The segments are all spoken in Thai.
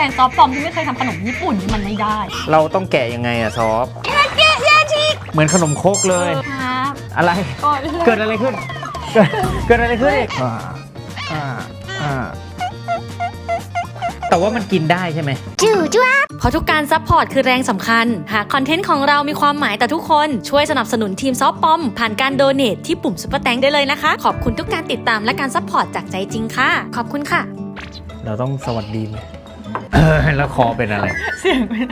ฟนซอฟต์ปลอมที่ไม่เคยทำขนมญี่ปุ่นนี่มันไม่ได้เราต้องแกะยังไงอะซอฟแกะแยาชิกเหมือนขนมโคกเลย ครับอะไร ก่อนเกิดอะไรขึ้น เกิดเกิดอะไรขึ้นอีกอ่าอ่าอ่าแต่ว่ามันกินได้ใช่ไหมเพราะทุกการซัพพอร์ตคือแรงสำคัญ หากคอนเทนต์ของเรามีความหมายต่อทุกคนช่วยสนับสนุนทีมซอฟปอม ผ่านการโดเน a ที่ปุ่มซุปเปอร์แตงได้เลยนะคะ ขอบคุณทุกการติดตามและการซัพพอร์ตจากใจจริงค่ะ ขอบคุณค่ะ เราต้องสวัสดีไหม เออแล้วคอเป็นอะไร เสียงเป็น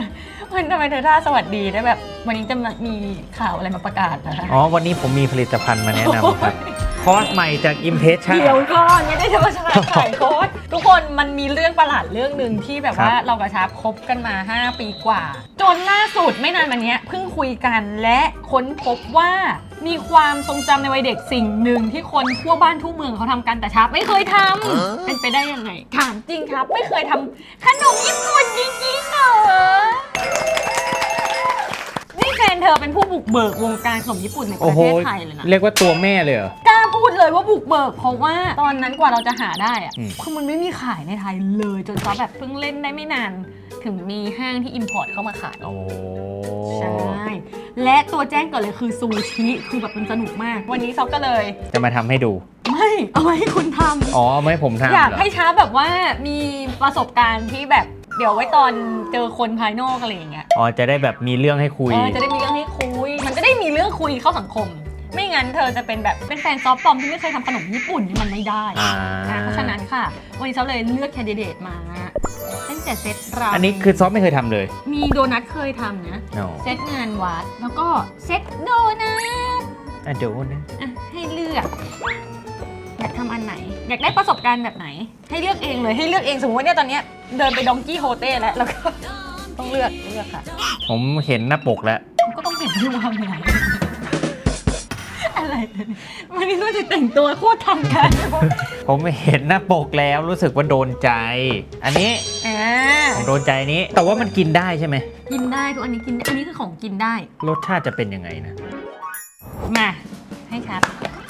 มันทำไมเธอท่าสวัสดีได้แบบ วันนี้จะมีข่าวอะไรมาประกาศนะคะ อ๋อ วันนี้ผมมีผลิตภัณฑ์มาแนะนำครับ คอร์สใหม่จาก Impression เดี๋ยวก่อนไม่ได้จะมาชาร์จขายโค้ดทุกคนมันมีเรื่องประหลาดเรื่องหนึ่งที่แบบว่าครับเรากับชาร์ปคบกันมา 5 ปีกว่า จนล่าสุดไม่นานมาเนี้ยเพิ่งคุยกันและค้นพบว่า มีความทรงจำในวัยเด็กสิ่งหนึ่งที่คนทั่วบ้านทั่วเมืองเขาทำกันแต่ชาร์ปไม่เคยทำเป็นไปได้ยังไง ถามจริงครับ ไม่เคยทำขนมญี่ปุ่นจริงๆเหรอนี่แฟนเธอเป็นผู้บุกเบิกวงการขนมญี่ปุ่นในปโอ้ระโห เทศไทยเลยนะ เรียกว่าตัวแม่เลยเหรอ กล้าพูดเลยว่าบุกเบิกเพราะว่าตอนนั้นกว่าเราจะหาได้อะอืม คือมันไม่มีขายในไทยเลยจนซอฟแบบเพิ่งเล่นได้ไม่นาน ถึงมีห้างที่อิมพอร์ตเข้ามาขาย โอ้ ใช่ และตัวแจ้งก่อนเลยคือซูชิคือแบบมันสนุกมาก วันนี้ซอฟก็เลย จะมาทำให้ดู ไม่เอาไว้ให้คุณทอ๋อเอาไม่ให้ผมทำำอยากเหรอให้ช้าแบบว่ามีประสบการณ์ที่แบบเดี๋ยวไว้ตอนเจอคนภายนอกอะไรอย่างเงี้ยอ๋อ จะได้แบบมีเรื่องให้คุย เออจะได้มีเรื่องให้คุย มันจะได้มีเรื่องคุยเข้าสังคม ไม่งั้นเธอจะเป็นแบบเป็นแฟนซอฟต์ปลอมที่ไม่เคยทำขนมญี่ปุ่นนี่มันไม่ได้อ่า อะเพราะฉะนั้นค่ะ วันนี้เขาเลยเลือกแคนดิเดตมาตั้งแต่เซตเราอันนี้คือซอฟไม่เคยทำเลยมีโดนัทเคยทำนะ อ๋อเซตงานวัดแล้วก็เซตโดนัทอะเดี๋ยวนะอะให้เลือก อยากทำอันไหน อยากได้ประสบการณ์แบบไหน ให้เลือกเองเลยให้เลือกเองสมมติว่าเนี่ยตอนเนี้ยเดินไปดองกี้โฮเต้แล้วแล้วก็ ต้องเลือกเลือกค่ะผมเห็นหน้าปกแล้ว ก็ต้องเห็นที่วางไหน อะไรเนี่ยวันนี้เราจะแต่งตัวโคตรทางการผมเห็นหน้าปกแล้วรู้สึกว่าโดนใจ อันนี้อ่าผมโดนใจอันนี้ แต่ว่ามันกินได้ใช่ไหมกินได้ทุกอันนี้กินอันนี้คือของกินได้ รสชาติจะเป็นยังไงนะ มา ให้ชับ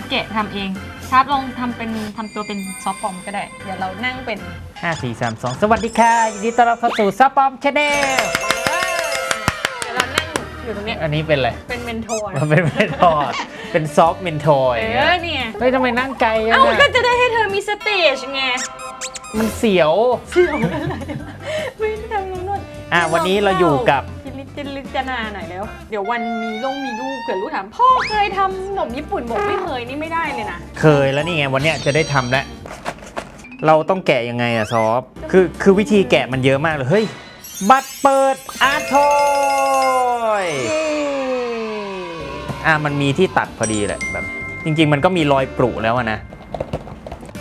เกะทำเองชับลองทำเป็นทำตัวเป็นซอฟต์ปอมก็ได้ เดี๋ยวเรานั่งเป็น 5 4 3 2 สวัสดีค่ะยินดีต้อนรับเข้าสู่ซับปอมชาแนล อยู่ตรงเนี้ยอันนี้เป็นอะไร เป็นเมนโทรมันเป็นเมนทอร์เป็นซอฟต์เมนทอร์เออย่างเงี้อยเนี่ยเฮ้ยทำไมนั่งไกลอะเอ้าก็น่ะจะได้ให้เธอมีสเตจไงมันเสียว เสี่ยวอะไรไม่ได้ทำนู่นอะวันนี้เราอยู่กับ จิลิจิลิจนาหน่อยแล้ว เดี๋ยววันมีลงมีลูกเกิดลูกถามพ่อเคยทำขนมญี่ปุ่นบอกไม่เคยนี่ไม่ได้เลยนะเคยแล้วนี่ไงวันเนี้ยจะได้ทำแล้ว เราต้องแกะยังไงอะซอฟคือคือวิธีแกะมันเยอะมากเลย เฮ้ย บัตรเปิดอาร์ทอย อะมันมีที่ตัดพอดีแหละแบบจริง ๆ มันก็มีรอยปรุแล้วอะนะ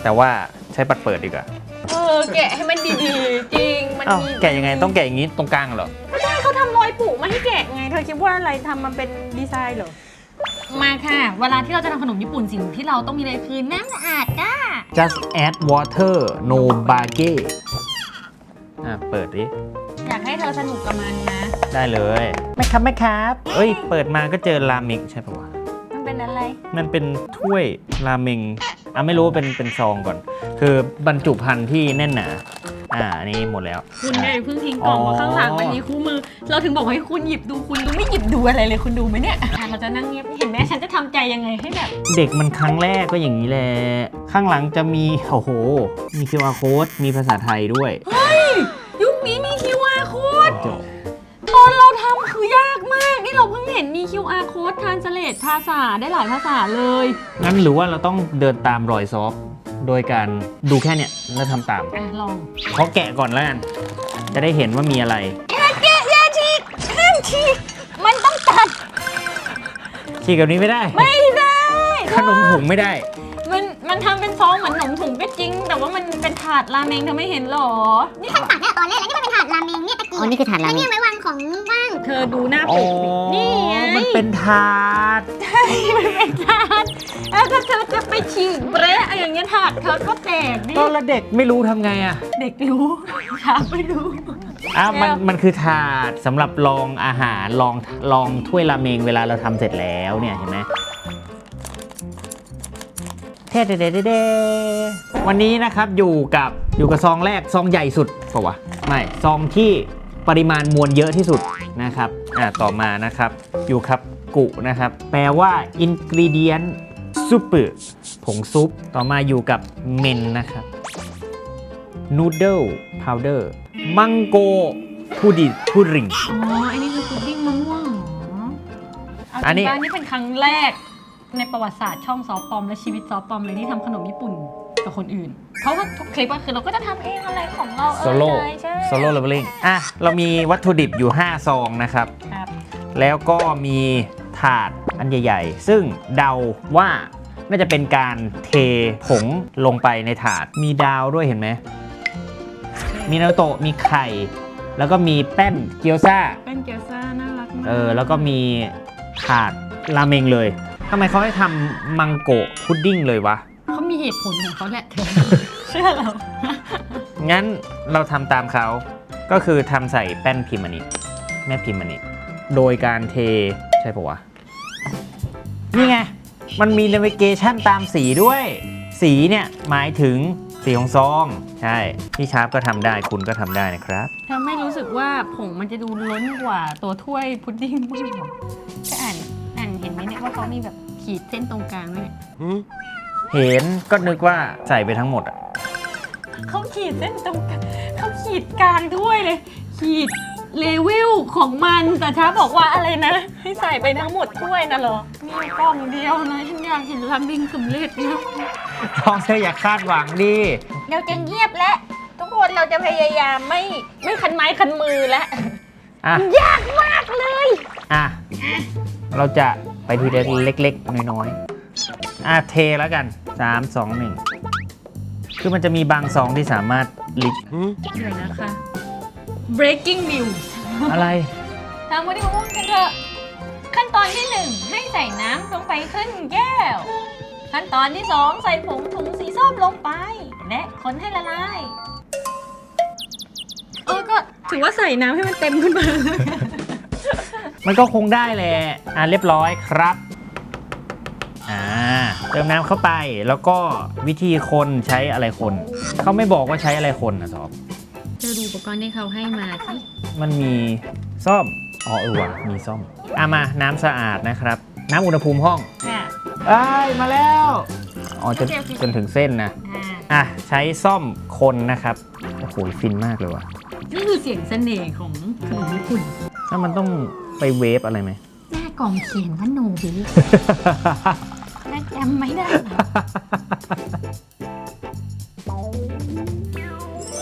แต่ว่าใช้บัตรเปิดดีกว่าเออแกะให้มันดีๆ จริง มันเอ้ามีแกะยังไงต้องแกะอย่างนี้ตรงกลางเหรอ ไม่ได้เขาทำรอยปูมาให้แกะไง เธอคิดว่าอะไรทำมันเป็นดีไซน์เหรอ มาค่ะ เวลาที่เราจะทำขนมญี่ปุ่นสิ่งที่เราต้องมีเลยคือน้ำสะอาดจ้า just add water no bage อะเปิดดิอยาก ให้เธอสนุกกับมันนะ ได้เลยไม่ครับไม่ครับเอ้ย เปิดมาก็เจอราเมงใช่ปะวะ มันเป็นอะไร มันเป็นถ้วยราเมงอะไม่รู้ว่าเป็นเป็นซองก่อน คือบรรจุภัณฑ์ที่แน่นหนา อ่าอันนี้หมดแล้ว คุณเนี่ยเพิ่งทิ้งกล่องอ๋อมาข้างหลังมันมีคู่มือ เราถึงบอกให้คุณหยิบดูคุณดูไม่หยิบดูอะไรเลยคุณดูไหมเนี่ยอะเราจะนั่งเงียบเห็นไหมฉันจะทำใจยังไงให้แบบ เด็กมันครั้งแรกก็อย่างนี้แหละ ข้างหลังจะมี โอ้โห มี QR code มีภาษาไทยด้วยยุค นี่เราเพิ่งเห็นมี QR code translate ภาษาได้หลายภาษาเลย งั้นหรือว่าเราต้องเดินตามรอยซอฟต์โดยการดูแค่เนี้ยแล้วทำตามอะ ลอง ขอแกะก่อนแล้วกันจะได้เห็นว่ามีอะไรอย่าแกะอย่าฉีกห้ามฉีกมันต้องตัดฉีกแบบนี้ไม่ได้ ไม่ได้ขนมถุงไม่ได้ มันมันทำเป็นซองเหมือนขนมถุงก็จริง แต่ว่ามันเป็นถาดราเมงเธอไม่เห็นหรอ นี่ข้างตักเนี่ยตอนแรกแล้วนี่มันเป็นถาดราเมงเนี่ยตะกี้อ๋อนี่คือถาดราเมเนี่งยไว้วางของว่างเธอดูหน้าอ๋ปอกดินี่ไงมันเป็นถาดมันเป็นถาดแล้วถ้าเธอจะไปฉีกเปรอะอย่างเงี้ยถาดเธอก็แตกดิก็แล้วเด็กไม่รู้ทำไงอะเด็กรู้ถามไม่รู้อ้าวมันแล้วมันคือถาดสำหรับรองอาหารรองรองถ้วยราเมงเวลาเราทำเสร็จแล้วเนี่ยเห็นไหมเท่เด้เด้เด้วันนี้นะครับอยู่กับอยู่กับซองแรกซองใหญ่สุดเปล่าวะไม่ซองที่ ปริมาณมวลเยอะที่สุดนะครับอ่าต่อมานะครับอยู่ครับกุนะครับ แปลว่า ingredient super ผงซุป ต่อมาอยู่กับเมนนะครับ noodle powder มังโกพูดิพูริง อ๋อ อันนี้คือพุดดิ้งมะม่วงเหรอเอาอันนี้จริงๆป่ะนี่เป็นครั้งแรกในประวัติศาสตร์ช่องซอฟปอมและชีวิตซอฟปอมเลยที่ทำขนมญี่ปุ่น กับคนอื่น เพราะว่าทุกคลิปก็คือเราก็จะทำเองอะไรของเราเออโซโล่ใช่ใช่โซโล่เลเวลลิ่งอะ เรามีวัตถุดิบอยู่ 5 ซองนะครับ ครับ แล้วก็มีถาดอันใหญ่ ๆ ซึ่งเดาว่าน่าจะเป็นการเทผงลงไปในถาด มีดาวด้วยเห็นไหม มีนารูโตะมีไข่ แล้วก็มีแป้นเกี๊ยวซ่า เป็นเกี๊ยวซ่าน่ารักมากเออ แล้วก็มีถาดราเมงเลย ทำไมเขาให้ทำมังโกะพุดดิ้งเลยวะเขา มีเหตุผลของเขาแหละเธอเชื่อเรา งั้นเราทำตามเขา ก็คือทำใส่แป้นพิมพ์อันนี้แม่พิมพ์อันนี้โดยการเทใช่ปะวะ นี่ไง มันมี navigation ตามสีด้วย สีเนี่ย หมายถึงสีของซอง ใช่ พี่ชาร์ปก็ทำได้คุณก็ทำได้นะครับ ทำให้รู้สึกว่าผงมันจะดูล้นกว่าตัวถ้วยพุดดิ้งมากก็อ่านอ่านเห็นไหมเนี่ยว่าเขามีแบบขีดเส้นตรงกลางด้วยเนี่ย เห็นก็นึกว่าใส่ไปทั้งหมดอะเขาขีดเส้นตรงกลางเขาขีดกลางถ้วยเลย ขีดเลเวลของมันแต่ช้าบอกว่าอะไรนะ ให้ใส่ไปทั้งหมดถ้วยนะเหรอมีกล่องเดียวนะฉันอยากเห็นรามิงสำเร็จนะลองเธออย่าคาดหวังดิเราจะเงียบและทุกคนเราจะพยายามไม่ไม่คันไม้คันมือแล้วอะยากมากเลย อะเราจะไปทีละเล็กๆน้อยๆ อะเทแล้วกัน 3 2 1 คือมันจะมีบางซองที่สามารถลิกเดี๋ยวนะคะ breaking news อะไรทำวันนี้มาพูดกันเถอะ ขั้นตอนที่หนึ่งให้ใส่น้ำลงไปครึ่งแก้ว ขั้นตอนที่สองใส่ผงถุงสีส้มลงไป และคนให้ละลาย เออก็ถือว่าใส่น้ำให้มันเต็มขึ้นมา มันก็คงได้แหละ อะเรียบร้อยครับอ่า เติมน้ำเข้าไปแล้วก็วิธีคนใช้อะไรคน เขาไม่บอกว่าใช้อะไรคนนะสอบเธอดูอุปกรณ์ที่เขาให้มาสิมันมีซ่อมอ๋อเออว่ะมีซ่อมอะมาน้ำสะอาดนะครับ น้ำอุณหภูมิห้องค่ะเอ้ยมาแล้วอ๋อจนจนถึงเส้นนะอ่าอะใช้ซ่อมคนนะครับโอ้โหฟินมากเลยว่ะนี่คือเสียงเสน่ห์ของขนมญี่ปุ่นแล้วมันต้องไปเวฟอะไรไหมหน้ากล่องเขียนว่าโนบิน่า จำไม่ได้เหรอ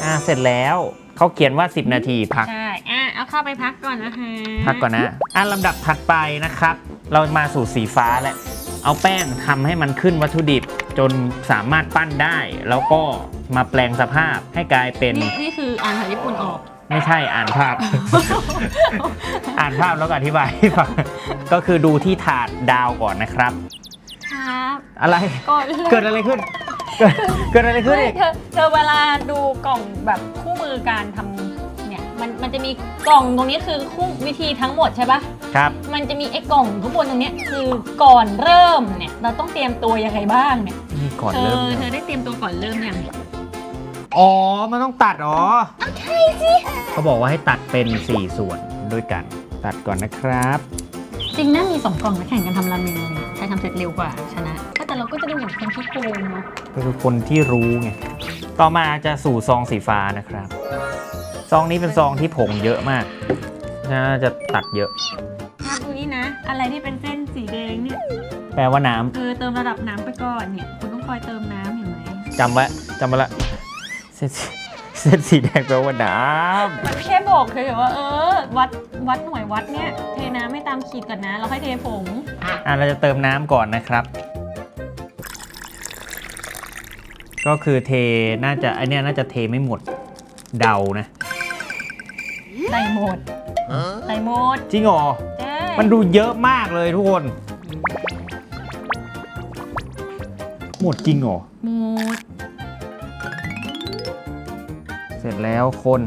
อะเสร็จแล้วเขาเขียนว่า 10 นาทีพัก ใช่อะเอาเข้าไปพักก่อนนะคะพักก่อนนะ อะลำดับถัดไปนะครับ เรามาสู่สีฟ้าแล้ว เอาแป้งทำให้มันขึ้นวัตถุดิบ จนสามารถปั้นได้ แล้วก็มาแปลงสภาพให้กลายเป็น นี่นี่คืออ่านภาษาญี่ปุ่นออก ไม่ใช่อ่านภาพ อ่านภาพแล้วก็อธิบายให้ฟังก็คือดูที่ถาดดาวก่อนนะครับ ครับอะไรก่อนเกิดอะไรขึ้น เกิดเกิดอะไรขึ้นเฮ้ยอีกเธอเธอเวลาดูกล่องแบบคู่มือการทำเนี่ยมันมันจะมีกล่องตรงนี้คือคู่วิธีทั้งหมดใช่ปะครับ มันจะมีไอ้กล่องข้างบนตรงเนี้ยคือก่อนเริ่มเนี่ยเราต้องเตรียมตัวยังไงบ้างเนี่ยนี่ก่อนเธเริ่อมเธเลอยได้เตรียมตัวก่อนเริ่มยัง อ๋อ มันต้องตัดอ๋อใช่สิ เขาบอกว่าให้ตัดเป็น 4 ส่วนด้วยกัน ตัดก่อนนะครับ จริงนะมีสองกล่องแล้วแข่งกันทำราเมงเลยใคร ทำเสร็จเร็วกว่าชนะ แต่เราก็จะดูเหมือนคนที่โกงเนาะก็คือคนที่รู้ไง ต่อมาจะสู่ซองสีฟ้านะครับ ซองนี้เป็นซองที่ผงเยอะมากน่าจะตัดเยอะถ้าดูนี่นะ อะไรที่เป็นเส้นสีแดงเนี่ยแปลว่าน้ำเออเติมระดับน้ำไปก่อนเนี่ย คุณต้องคอยเติมน้ำเห็นไหมจำไว้จำไว้ละเส้นสีเส้นสีแดงแปลว่าน้มันแค่บอกเฉยๆว่าเออ วัดวัดหน่วยวัดเนี่ยเทน้ำให้ตามขีดก่อนนะแล้วค่อยเทผงำ อะเราจะเติมน้ำก่อนนะครับ ก็คือเทน่าจะไอเนี้ยน่าจะเทไม่หมดเดานะใส่หมดใส่หมดจริงเหรอใช่มันดูเยอะมากเลยทุกคน หมดจริงเหรอหมด เสร็จแล้วคน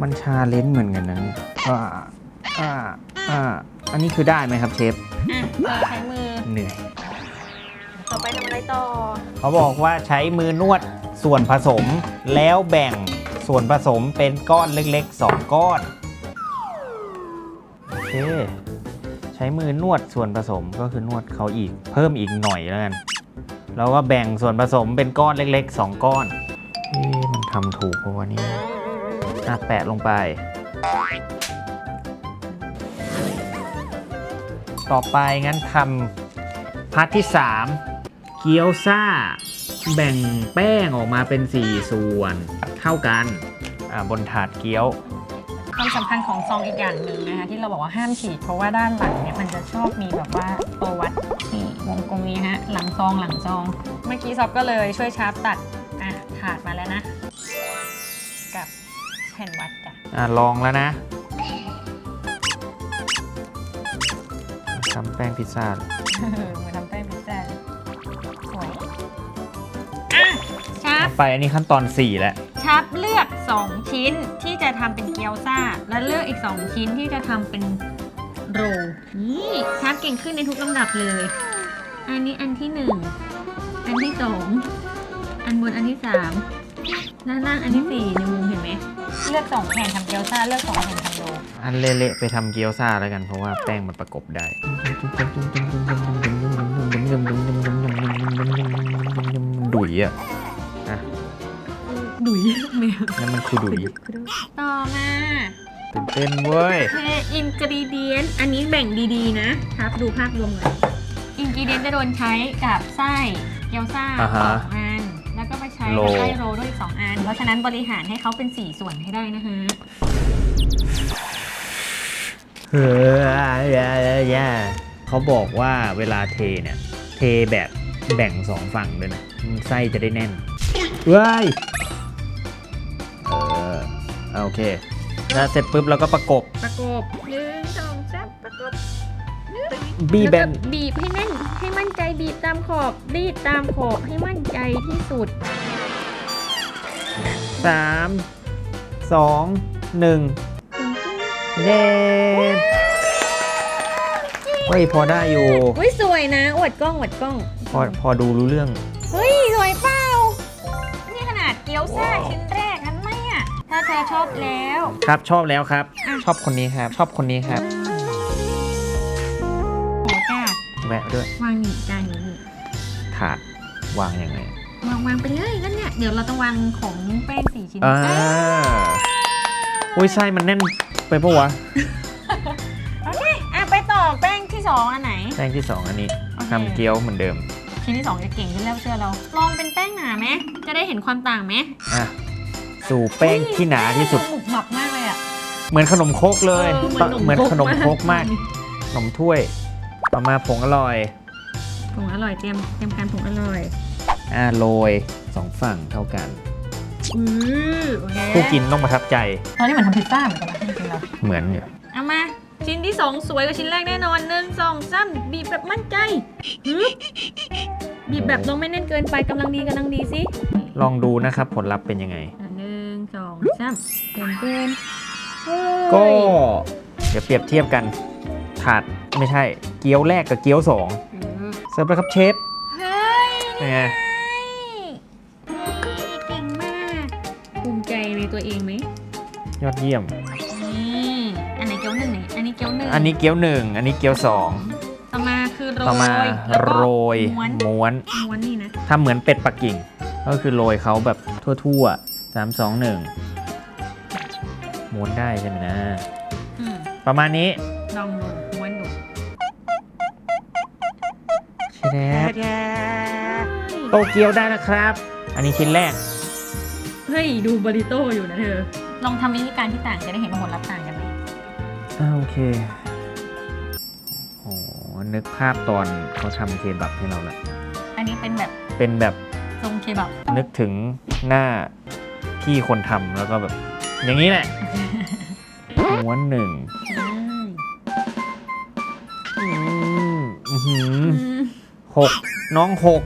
มันชาเลนจ์เหมือนกันนะเนี่ยอ่าอ่าอ่า อันนี้คือได้ไหมครับเชฟอะเราใช้มือ เหนื่อย ต่อไปทำอะไรต่อ เขาบอกว่าใช้มือนวดส่วนผสมแล้วแบ่งส่วนผสมเป็นก้อนเล็กๆ 2 ก้อน โอเค ใช้มือนวดส่วนผสมก็คือนวดเขาอีก เพิ่มอีกหน่อยแล้วกัน แล้วก็แบ่งส่วนผสมเป็นก้อนเล็กๆ 2 ก้อนเอ๊ะมันทำถูกเพราะว่านี่อะแปะลงไป ต่อไปงั้นทำพาร์ทที่ 3 เกี๊ยวซ่า แบ่งแป้งออกมาเป็น 4 ส่วนเท่ากันอ่าบนถาดเกี๊ยวความสำคัญของซองอีกอย่างหนึ่งนะคะที่เราบอกว่าห้ามฉีกเพราะว่าด้านหลังเนี่ยมันจะชอบมีแบบว่าตัววัดนี่วงกลมนี้ฮะหลังซองหลังซอง เมื่อกี้ซอฟก็เลยช่วยชาร์ปตัดอะถาดมาแล้วนะ กับแผ่นวัดจ้ะอะลองแล้วนะำแป้งพิซซ่าเหมือนทำแป้งพิซซ่าเลยสวยอะชาร์ปไปอันนี้ขั้นตอน 4 แล้วชับเลือก 2 ชิ้นที่จะทำเป็นเกี๊ยวซ่า และเลือกอีก 2 ชิ้นที่จะทำเป็นโรลนี่ชับเก่งขึ้นในทุกลำดับเลย อันนี้อันที่ 1 อันที่ 2 อันบนอันที่ 3 ด้านล่างอันที่ 4 ในมุมเห็นไหม เลือก 2แผ่นทำเกี๊ยวซ่า เลือก 2แผ่นทำโรล อันเละๆไปทำเกี๊ยวซ่าแล้วกัน เพราะว่าแป้งมันประกบได้ดุยอะดุยแมวนั่นมันคือดุยต่อมาตื่นเต้นเว้ยเทอินกรีเดียนอันนี้แบ่งดีๆนะครับดูภาพรวมก่อนอินกรีเดียนจะโดนใช้กับไส้เกี๊ยวซ่าอ่าสฮะองอันแล้วก็ไปใช้โรกับไส้โรลด้วยอีกสองอัน เพราะฉะนั้นบริหารให้เขาเป็น4ส่วนให้ได้นะฮะ เฮ้ยเขาบอกว่าเวลาเทเนี่ย เทแบบแบ่งสองฝั่งด้วยนะไส้จะได้แน่นเว้ยเออโอเค แล้วเสร็จปุ๊บเราก็ประกบ ประกบหนึ่งสองสามประกบบีแบน ล้วก็บีบให้แน่น ให้มั่นใจบีบตามขอบรีดตามขอบให้มั่นใจที่สุด สามสองหนึ่ง เน่เฮ้ยพอได้อยู่ อุ้ยสวยนะ อวดกล้องอวดกล้อง พอพอดูรู้เรื่อง เฮ้ย สวยเปล่า นี่ขนาดเกี๊ยวซ่าชิ้นแรกนั้นไหมอะถ้าเธอชอบแล้ว ครับชอบแล้วครับอะชอบคนนี้ครับ ชอบคนนี้ครับโอ้จ้าแวะด้วย วางนี่จานนี้นี่ถาดวางยังไงวางวางไปเลยก็เนี่ย เดี๋ยวเราต้องวางของแป้งสี่ชิ้นอ่าเอ้ยอุ้ยไส้มันแน่น ไปปะวะโอเค อะไปต่อแป้งที่สองอันไหน แป้งที่ 2 อันนี้โอเค ทำเกี๊ยวเหมือนเดิมชิ้นที่สองจะเก่งขึ้นแล้วเชื่อเรา ลองเป็นแป้งหนาไหมจะได้เห็นความต่างไหมอะสู่แป้งที่หนาที่สุด หมุบหมับมากเลยอะ เหมือนขนมครกเลยเออเหมือนขนมครกมาก ขนมถ้วย ต่อมาผงอร่อย ผงอร่อยเตรียมเตรียมการผงอร่อย อ่าโรยสองฝั่งเท่ากัน อือโอเคผู้กินต้องประทับใจ ตอนนี้เหมือนทำพิซซ่าเหมือนกันนะจริงๆแล้วเหมือนอยู่เอามา ชิ้นที่2สวยกว่าชิ้นแรกแน่นอนหนึ่งสองสามบีบแบบมั่นใจฮึบบีบแบบลงไม่แน่นเกินไปกำลังดีกำลังดีสิลองดูนะครับผลลัพธ์เป็นยังไง อะหนึ่งสองสามเกินเกินเฮ้ยก็ เดี๋ยวเปรียบเทียบกันถาดไม่ใช่เกี๊ยวแรกกับเกี๊ยวสองอืมเสิร์ฟเลยครับเชฟเฮ้ยเป็นไง ตัวเองไหมยอดเยี่ยม นี่อันไหนเกี๊ยวหนึ่งไหนอันนี้เกี๊ยวหนึ่งอันนี้เกี๊ยวหนึ่งอันนี้เกี๊ยวสองต่อมาคือโรยต่อมาแล้วก็โรยม้วนม้วนม้วนนี่นะทำเหมือนเป็ดปักกิ่ง ก็คือโรยเขาแบบทั่วๆสามสองหนึ่งม้วนได้ใช่ไหมนะ อืมประมาณนี้ลองดูม้วนดูใช่แล้วโตเกียวได้นะครับ อันนี้ชิ้นแรก เฮ้ย ดูบริโต้อยู่นะเธอ ลองทำวิธีการที่ต่างจะได้เห็นว่าผลลัพธ์ต่างกันไหมอ่าโอเคโอ้โหนึกภาพตอนเขาทำเคบับให้เราละอันนี้เป็นแบบเป็นแบบทรงเคบับนึกถึงหน้าพี่คนทำแล้วก็แบบ อย่างนี้แหละ ม้วนหนึ่งอืมอืมอื้อหืออืมหกน้องหก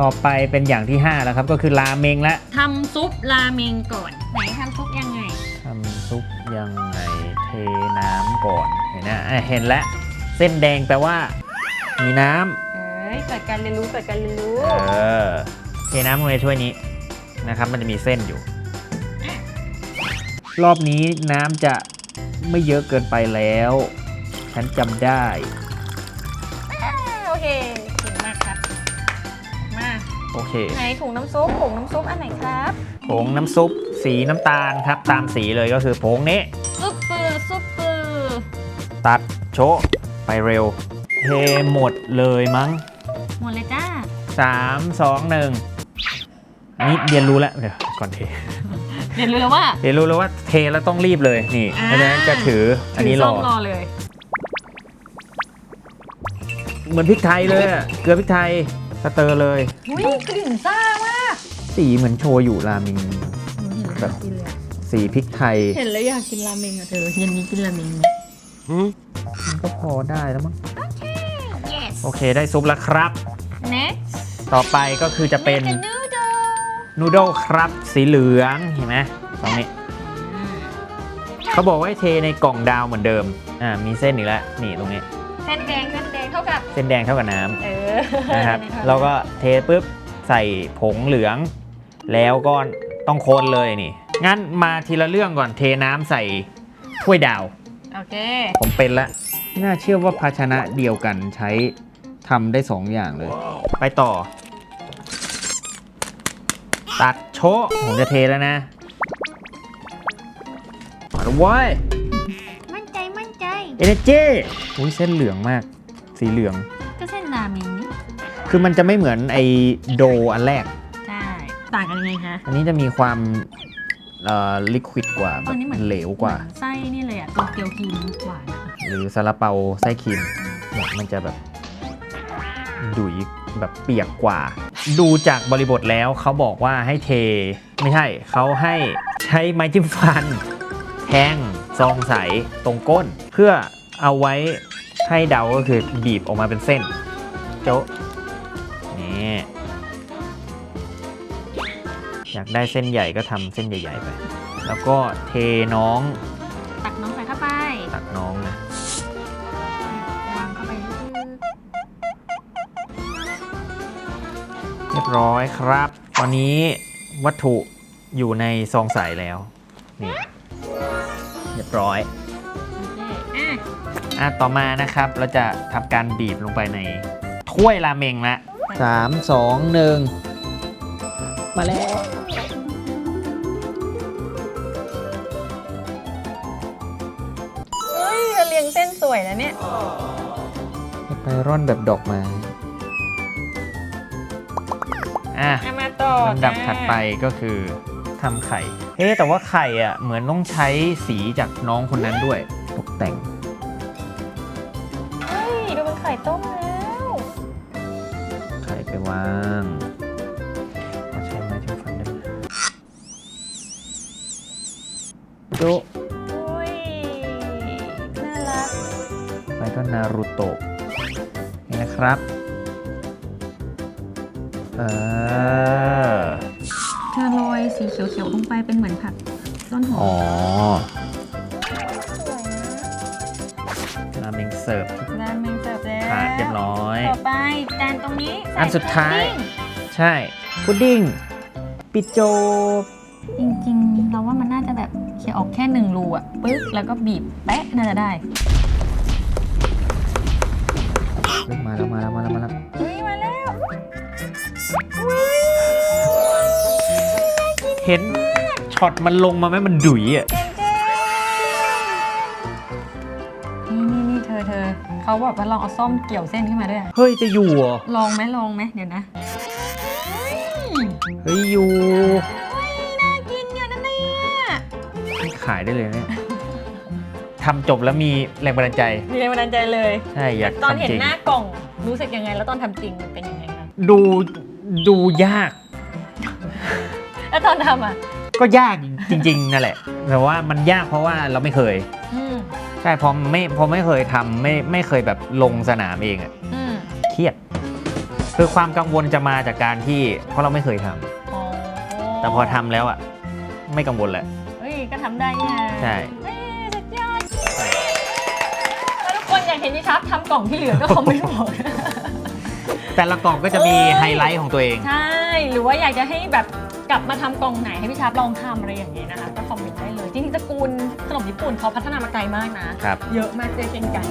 ต่อไปเป็นอย่างที่ 5 แล้วครับ ก็คือราเมงละทำซุปราเมงก่อน ไหนทำซุปยังไง ทำซุปยังไงเทน้ำก่อน เห็นนะอะเห็นแล้วเส้นแดงแปลว่า มีน้เอ้ยเกิดการเรียนรู้เกิดการเรียนรู้ำเออเทน้ำลงในถ้วยนี้นะครับ มันจะมีเส้นอยู่ รอบนี้น้ำจะไม่เยอะเกินไปแล้ว ฉันจำได้ โอเคไหนถุงน้ำซุปผงน้ำซุปอันไหนครับผงน้ำซุปสีน้ำตาลครับ ตามสีเลยก็คือผงนี้ซุปเปอร์ซุปเปอร์ตัดโชะไปเร็วเทหมดเลยมั้งหมดเลยจ้า3 2 1อันนี้เรียนรู้แล้วเดี๋ยวก่อนเทเรียนรู้แล้วว่าเรียนรู้แล้วว่าเทแล้วต้องรีบเลยนี่อ่าเพราะฉะนั้นจะถืออันนี้รถือส้มรอเลย เหมือนพริกไทยเลยอะเกลือพริกไทยส เตอร์เลยอุ้ยกลิ่นซ่ามากสีเหมือนโชยุรามิง แบบสีพริกไทยเห็นแล้วอยากกินราเมงอะเธอเย็นนี้กินราเมงมันก็พอได้แล้วมั้ง yes โอเคได้ซุปแล้วครับ next ต่อไปก็คือจะเป็นนูโดนูโดลครับสีเหลืองเห็นไหมตรงนี้เขาบอกว่าให้เทในกล่องดาวเหมือนเดิม อ่ามีเส้นอีกแล้ว นี่ตรงนี้ เส้นแดงเส้นแดงเท่ากับเส้นแดงเท่ากับน้ำเออ นะครับเท่าแล้วก็เทปุ๊บใส่ผงเหลือง แล้วก็ต้องคนเลยนี่ งั้นมาทีละเรื่องก่อนเทน้ำใส่ถ้วยดาว โอเค ผมเป็นละไม่น่าเชื่อว่าภาชนะเดียวกันใช้ทำได้สองอย่างเลย ไปต่อ ตัดโชะผมจะเทแล้วนะมาดูเว้ยมั่นใจ มั่นใจ เอเนจีอุ้ยเส้นเหลืองมาก สีเหลือง คือมันจะไม่เหมือนไอโดอันแรก ใช่ ต่างกันยังไงคะอันนี้จะมีความเอ่อลิควิดกว่าแบอับนนี้เหมือนเหลวกว่า เหมือนไส้นี่เลยอะตัวเกียวครีมหวานอะหรือซาลาเปาไส้ครีมเนี่ยมันจะแบบดุยแบบเปียกกว่า ดูจากบริบทแล้วเขาบอกว่าให้เท ไม่ใช่เขาให้ใช้ไม้จิ้มฟันแทงซองใสตรงก้น เพื่อเอาไว้ให้เดาก็คือบีบออกมาเป็นเส้น โจ๊ะ นี่อยากได้เส้นใหญ่ก็ทำเส้นใหญ่ ๆ ไป แล้วก็เทน้อง ตักน้องใส่เข้าไปตักน้องนะ วางเข้าไปลึกเรียบร้อยครับ ตอนนี้วัตถุอยู่ในซองใสแล้ว นี่ เรียบร้อย ๆโอเคอะ อะต่อมานะครับ เราจะทำการบีบลงไปในถ้วยราเมงละ สามสองหนึ่งมาแล้ว เฮ้ยเราเรียงเส้นสวยแล้วเนี่ย ไปร่อนแบบดอกไม้อะเอามาต่อลำดับจ้าถัดไปก็คือทำไข่ เอ๊ะแต่ว่าไข่อะเหมือนต้องใช้สีจากน้องคนนั้นด้วย ตกแต่ง นี่นะครับ เออเธอโรยสีเขียวๆลงไปเป็นเหมือนผักต้นหออ๋อมสวยนะราเมงเสิร์ฟราเมงเสิร์ฟแล้วถาดเรียบร้อย ต่อไปจานตรงนี้ใส่อันสุดท้ายพุดดิ้งใช่ พุดดิ้ง ปิดโจบจริงๆ เราว่ามันน่าจะแบบเขี่ยออกแค่หนึ่งรูอะปึ๊บแล้วก็บีบแปะน่าจะได้ เฮ้ยมาแล้วมาแล้วมาแล้วมาแล้วเฮ้ยมาแล้วเห็นช็อตมันลงมาไหมมันดุยอะเจนเจนนี่นี่นี่เธอเธอเขาบอกว่าลองเอาซ่อมเกี่ยวเส้นขึ้นมาด้วยอะเฮ้ยจะอยู่เหรอลองไหมลองไหมเดี๋ยวนะเฮ้ยอยู่เฮ้ยน่ากินอยู่นะเนี่ย ขายได้เลยเนี่ย ทำจบแล้วมีแรงบันดาลใจ มีแรงบันดาลใจเลย ใช่ อยากตอนเห็นทำจริง หน้ากล่องรู้สึกยังไง แล้วตอนทำจริงมันเป็นยังไงคะดูดูยาก แล้วตอนทำอะ ก็ยากจริง ๆ นั่นแหละ แต่ว่ามันยากเพราะว่าเราไม่เคย อืมใช่พอไม่พอไม่เคยทำไม่ไม่เคยแบบลงสนามเองอะอืมเครียด คือความกังวลจะมาจากการที่เพราะเราไม่เคยทำอ๋อแต่พอทำแล้วอะไม่กังวลแหละ เฮ้ยก็ทำได้ไงใช่ เฮ้ย เห็นที่ชับทำกล่องที่เหลือก็คอมเมนต์บอกแต่ละกล่องก็จะมีเอ้ยไฮไลท์ของตัวเอง ใช่ หรือว่าอยากจะให้แบบกลับมาทำกล่องไหนให้พี่ชาร์ปลองทำอะไรอย่างนี้นะคะ ก็คอมเมนต์ได้เลย จริงๆตระกูลขนมญี่ปุ่นเขาพัฒนามาไกลมากนะ ครับ เยอะมากเจอเก่งกัน